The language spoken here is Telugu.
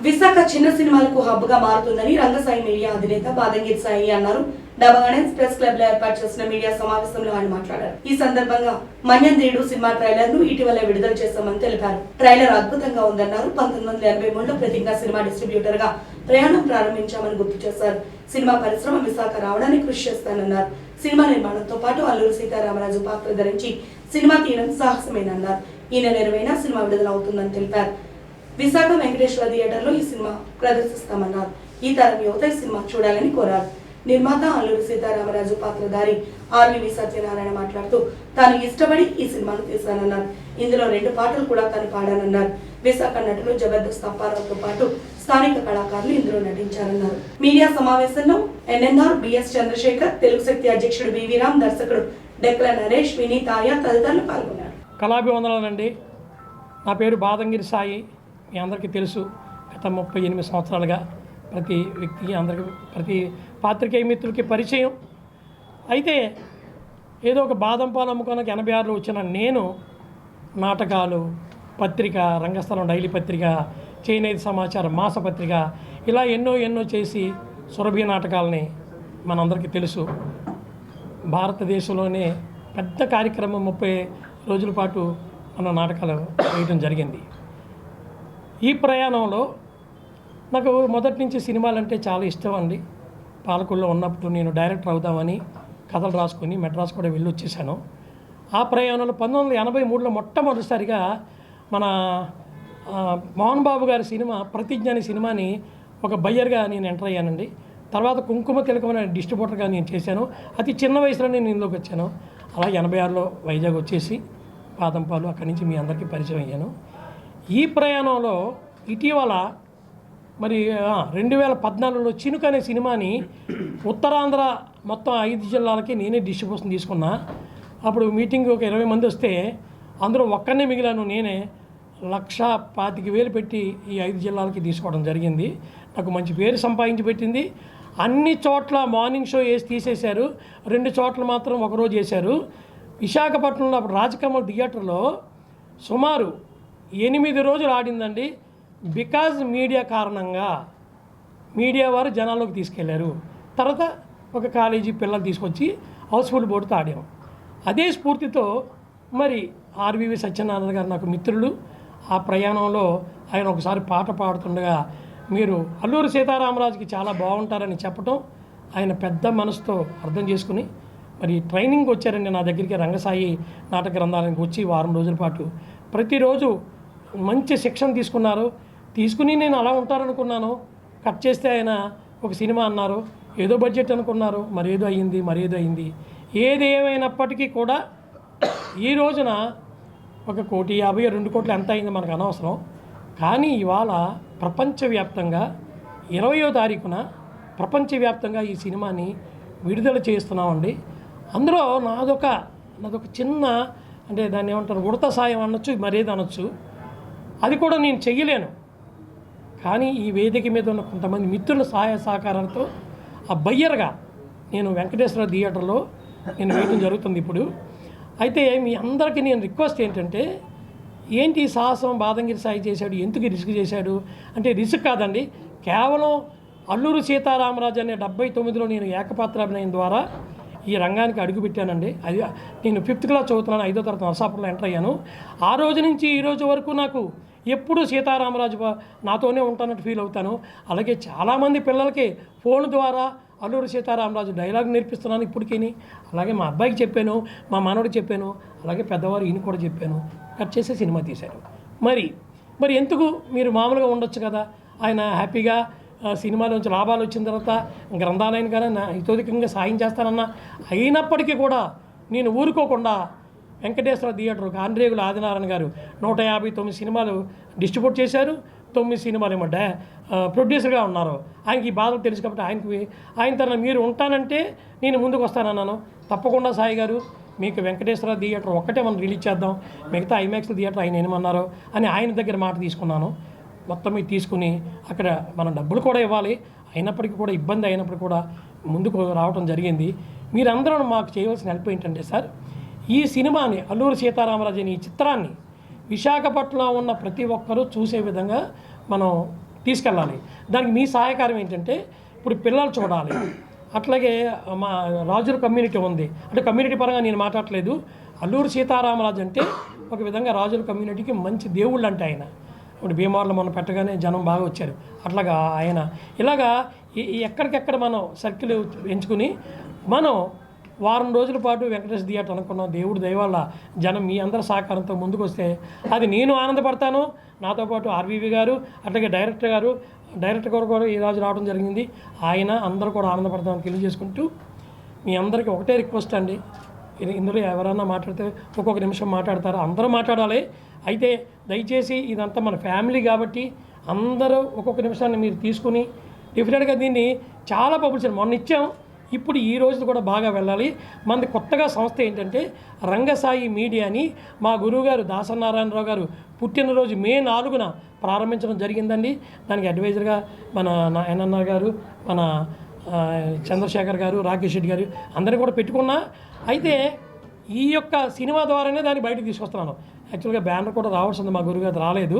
విశాఖ చిన్న సినిమాలకు హబ్గా మారుతుందని రంగసాయి మీడియా అధినేత బాదంగిరి సాయి అన్నారు. డబగానెన్స్ ప్రెస్ క్లబ్లో ఏర్పాటు చేసిన మీడియా సమావేశంలో ఆయన మాట్లాడారు. ఈ సందర్భంగా మన్యంద్రీడు సినిమా ట్రైలర్ను ఇటీవల విడుదల చేశామని తెలిపారు. ట్రైలర్ అద్భుతంగా ఉందన్నారు. పంతొమ్మిది వందల ఎనభై మూడులో ప్రతిజ్ఞ సినిమా డిస్ట్రిబ్యూటర్గా ప్రయాణం ప్రారంభించామని గుర్తు చేశారు. సినిమా పరిశ్రమ విశాఖ రావడానికి కృషి చేస్తానన్నారు. సినిమా నిర్మాణంతో పాటు అల్లూరు సీతారామరాజు పాత్ర ధరించి సినిమా తీయడం సాహసమేనన్నారు. ఈ నెల ఇరవైనా సినిమా విడుదల అవుతుందని తెలిపారు. విశాఖ వెంకటేశ్వర థియేటర్లో ఈ సినిమా ప్రదర్శిస్తామన్నారు. ఈ తరం యువత ఈ సినిమా చూడాలని కోరారు. నిర్మాత అల్లూరి సీతారామరాజు పాత్రధారి ఆర్వి సత్యనారాయణ మాట్లాడుతూ తాను ఇష్టపడి ఈ సినిమాను తీశానన్నారు. ఇందులో రెండు పాటలు కూడా తను పాడానన్నారు. విశాఖ నటులు జబర్దస్త్ అప్పారావుతో పాటు స్థానిక కళాకారులు ఇందులో నటించారన్నారు. మీడియా సమావేశంలో ఎన్ఎన్ఆర్ బిఎస్ చంద్రశేఖర్ తెలుగు శక్తి అధ్యక్షుడు బివి రామ్ దర్శకుడు డెక్ల నరేష్ వినీత్ ఆర్య తదితరులు పాల్గొన్నారు. కళాభివందనాలండి. నా పేరు బాదంగిరి సాయి. మీ అందరికీ తెలుసు గత ముప్పై ఎనిమిది సంవత్సరాలుగా ప్రతి వ్యక్తికి అందరికీ ప్రతి పాత్రికేయ మిత్రులకి పరిచయం. అయితే ఏదో ఒక బాదం పాలు అమ్ముకోనకి ఎనభై ఆరులో వచ్చిన నేను నాటకాలు పత్రిక రంగస్థలం డైలీ పత్రిక చేనేత సమాచారం మాసపత్రిక ఇలా ఎన్నో ఎన్నో చేసి సురభి నాటకాలని మనందరికీ తెలుసు. భారతదేశంలోనే పెద్ద కార్యక్రమం ముప్పై రోజుల పాటు మన నాటకాలు వేయడం జరిగింది. ఈ ప్రయాణంలో నాకు మొదటి నుంచి సినిమాలంటే చాలా ఇష్టం అండి. పాలకుల్లో ఉన్నప్పుడు నేను డైరెక్టర్ అవుదామని కథలు రాసుకొని మెడ్రాస్ కూడా వెళ్ళి వచ్చేసాను ఆ ప్రయాణంలో పంతొమ్మిది వందల ఎనభై మూడులో మొట్టమొదటిసారిగా మన మోహన్ బాబు గారి సినిమా ప్రతిజ్ఞ అనే సినిమాని ఒక బయ్యర్గా నేను ఎంటర్ అయ్యానండి. తర్వాత కుంకుమ తిలకం అనే డిస్ట్రిబ్యూటర్గా నేను చేశాను. అతి చిన్న వయసులో నేను ఇందులోకి వచ్చాను. అలా ఎనభై ఆరులో వైజాగ్ వచ్చేసి పాదంపాలు అక్కడి నుంచి మీ అందరికీ పరిచయం అయ్యాను. ఈ ప్రయాణంలో ఇటీవల మరి రెండు వేల పద్నాలుగులో చినుక అనే సినిమాని ఉత్తరాంధ్ర మొత్తం ఐదు జిల్లాలకి నేనే డిస్ట్రిబ్యూషన్ తీసుకున్నా. అప్పుడు మీటింగ్ ఒక ఇరవై మంది వస్తే అందులో ఒక్కనే మిగిలాను. నేనే లక్ష పాతిక వేలు పెట్టి ఈ ఐదు జిల్లాలకి తీసుకోవడం జరిగింది. నాకు మంచి పేరు సంపాదించి పెట్టింది. అన్ని చోట్ల మార్నింగ్ షో వేసి తీసేశారు. రెండు చోట్ల మాత్రం ఒకరోజు వేశారు. విశాఖపట్నంలో అప్పుడు రాజకమల్ థియేటర్లో సుమారు ఎనిమిది రోజులు ఆడిందండి. బికాజ్ మీడియా కారణంగా మీడియా వారు జనాల్లోకి తీసుకెళ్ళారు. తర్వాత ఒక కాలేజీ పిల్లలు తీసుకొచ్చి హౌస్ఫుల్ బోర్డుతో ఆడాము అదే స్ఫూర్తితో మరి ఆర్వివి సత్యనారాయణ గారు నాకు మిత్రులు. ఆ ప్రయాణంలో ఆయన ఒకసారి పాట పాడుతుండగా మీరు అల్లూరు సీతారామరాజుకి చాలా బాగుంటారని చెప్పటం ఆయన పెద్ద మనసుతో అర్థం చేసుకుని మరి ట్రైనింగ్ వచ్చారండి నా దగ్గరికి రంగసాయి నాటక గ్రంథాలయానికి వచ్చి వారం రోజుల పాటు. ప్రతిరోజు మంచి శిక్షణ తీసుకున్నారు. తీసుకుని నేను అలా ఉంటారనుకున్నాను. కట్ చేస్తే ఆయన ఒక సినిమా అన్నారు. ఏదో బడ్జెట్ అనుకున్నారు. మరేదో అయ్యింది మరేదో అయ్యింది. ఏది ఏమైనప్పటికీ కూడా ఈ రోజున ఒక కోటి యాభై రెండు కోట్లు ఎంత అయింది మనకు అనవసరం. కానీ ఇవాళ ప్రపంచవ్యాప్తంగా ఇరవయో తారీఖున ప్రపంచవ్యాప్తంగా ఈ సినిమాని విడుదల చేస్తున్నామండి. అందులో నాదొక నాదొక చిన్న అంటే దాన్ని ఏమంటారు ఉడత సాయం అనొచ్చు మరేది అనొచ్చు అది కూడా నేను చెయ్యలేను. కానీ ఈ వేదిక మీద ఉన్న కొంతమంది మిత్రుల సహాయ సహకారాలతో ఆ బయ్యర్గా నేను వెంకటేశ్వర థియేటర్లో నేను వేయడం జరుగుతుంది ఇప్పుడు. అయితే మీ అందరికీ నేను రిక్వెస్ట్ ఏంటంటే ఏంటి ఈ సాహసం బాదంగిరి సాయి చేశాడు? ఎందుకు రిస్క్ చేశాడు? అంటే రిస్క్ కాదండి. కేవలం అల్లూరు సీతారామరాజు అనే డెబ్బై తొమ్మిదిలో నేను ఏకపాత్రాభినయం ద్వారా ఈ రంగానికి అడుగుపెట్టానండి అది నేను ఫిఫ్త్ క్లాస్ చదువుతున్నాను ఐదో తరగతి నరసాపురంలో ఎంటర్ అయ్యాను. ఆ రోజు నుంచి ఈ రోజు వరకు నాకు ఎప్పుడూ సీతారామరాజు నాతోనే ఉంటానట్టు ఫీల్ అవుతాను. అలాగే చాలామంది పిల్లలకి ఫోన్ ద్వారా అల్లూరు సీతారామరాజు డైలాగ్ నేర్పిస్తున్నాను ఇప్పటికీని. అలాగే మా అబ్బాయికి చెప్పాను మా మనవడికి చెప్పాను అలాగే పెద్దవారు ఈయన కూడా చెప్పాను. కట్ చేసి సినిమా తీశారు. మరి మరి ఎందుకు మీరు మామూలుగా ఉండొచ్చు కదా? ఆయన హ్యాపీగా సినిమాలో నుంచి లాభాలు వచ్చిన తర్వాత గ్రంథాలయం కానీ నా హితోధికంగా సాయం చేస్తానన్నా. అయినప్పటికీ కూడా నేను ఊరుకోకుండా వెంకటేశ్వర థియేటర్ ఆంధ్రేగుల ఆదినారాయణ గారు నూట యాభై తొమ్మిది సినిమాలు డిస్ట్రిబ్యూట్ చేశారు. తొమ్మిది సినిమాలు ఏమో ప్రొడ్యూసర్గా ఉన్నారు. ఆయనకి ఈ బాధలు తెలుసు కాబట్టి ఆయనకి ఆయన తన మీరు ఉంటానంటే నేను ముందుకు వస్తానన్నాను తప్పకుండా సాయి గారు మీకు వెంకటేశ్వర థియేటర్ ఒక్కటే మనం రిలీజ్ చేద్దాం. మిగతా ఐమాక్స్ థియేటర్ ఆయన ఏమన్నారో అని ఆయన దగ్గర మాట తీసుకున్నాను. మొత్తం మీద తీసుకుని అక్కడ మనం డబ్బులు కూడా ఇవ్వాలి. అయినప్పటికీ కూడా ఇబ్బంది అయినప్పటికీ కూడా ముందుకు రావడం జరిగింది. మీరందరూ మాకు చేయవలసిన హెల్ప్ ఏంటంటే సార్ ఈ సినిమాని అల్లూరి సీతారామరాజు ఈ చిత్రాన్ని విశాఖపట్నంలో ఉన్న ప్రతి ఒక్కరూ చూసే విధంగా మనం తీసుకెళ్ళాలి. దానికి మీ సహాయకారం ఏంటంటే ఇప్పుడు పిల్లలు చూడాలి. అట్లాగే మా రాజుల కమ్యూనిటీ ఉంది. అంటే కమ్యూనిటీ పరంగా నేను మాట్లాడట్లేదు. అల్లూరు సీతారామరాజు అంటే ఒక విధంగా రాజుల కమ్యూనిటీకి మంచి దేవుళ్ళు అంటే ఆయన. ఇప్పుడు భీమవరంలో మనం పెట్టగానే జనం బాగా వచ్చారు. అట్లాగా ఆయన. ఇలాగా ఈ- ఎక్కడికెక్కడ మనం సర్కిల్ ఎంచుకుని మనం వారం రోజుల పాటు వెంకటేష్ థియేటర్ అనుకున్నాం. దేవుడు దయవల్ల జనం మీ అందరి సహకారంతో ముందుకొస్తే అది నేను ఆనందపడతాను. నాతో పాటు ఆర్వీవి గారు అట్లాగే డైరెక్టర్ గారు డైరెక్టర్ గారు కూడా ఈరోజు రావడం జరిగింది. ఆయన అందరూ కూడా ఆనందపడతామని తెలియజేసుకుంటూ మీ అందరికీ ఒకటే రిక్వెస్ట్ అండి. ఇది- ఇందులో ఎవరైనా మాట్లాడితే ఒక్కొక్క నిమిషం మాట్లాడతారు. అందరూ మాట్లాడాలి. అయితే దయచేసి ఇదంతా మన ఫ్యామిలీ కాబట్టి అందరూ ఒక్కొక్క నిమిషాన్ని మీరు తీసుకుని డెఫినెట్గా దీన్ని చాలా పబ్లిసిటీ మొన్న ఇచ్చాం. ఇప్పుడు ఈ రోజు కూడా బాగా వెళ్ళాలి. మనది కొత్తగా సంస్థ ఏంటంటే రంగసాయి మీడియాని మా గురువుగారు దాసనారాయణరావు గారు పుట్టినరోజు మే నాలుగున ప్రారంభించడం జరిగిందండి. దానికి అడ్వైజర్గా మన నా ఎన్ఎన్ఆర్ గారు మన చంద్రశేఖర్ గారు రాకేష్ రెడ్డి గారు అందరిని కూడా పెట్టుకున్నా. అయితే ఈ యొక్క సినిమా ద్వారానే దాన్ని బయటకు తీసుకొస్తున్నాను. యాక్చువల్గా బ్యానర్ కూడా రావాల్సింది మా గురుగారు రాలేదు.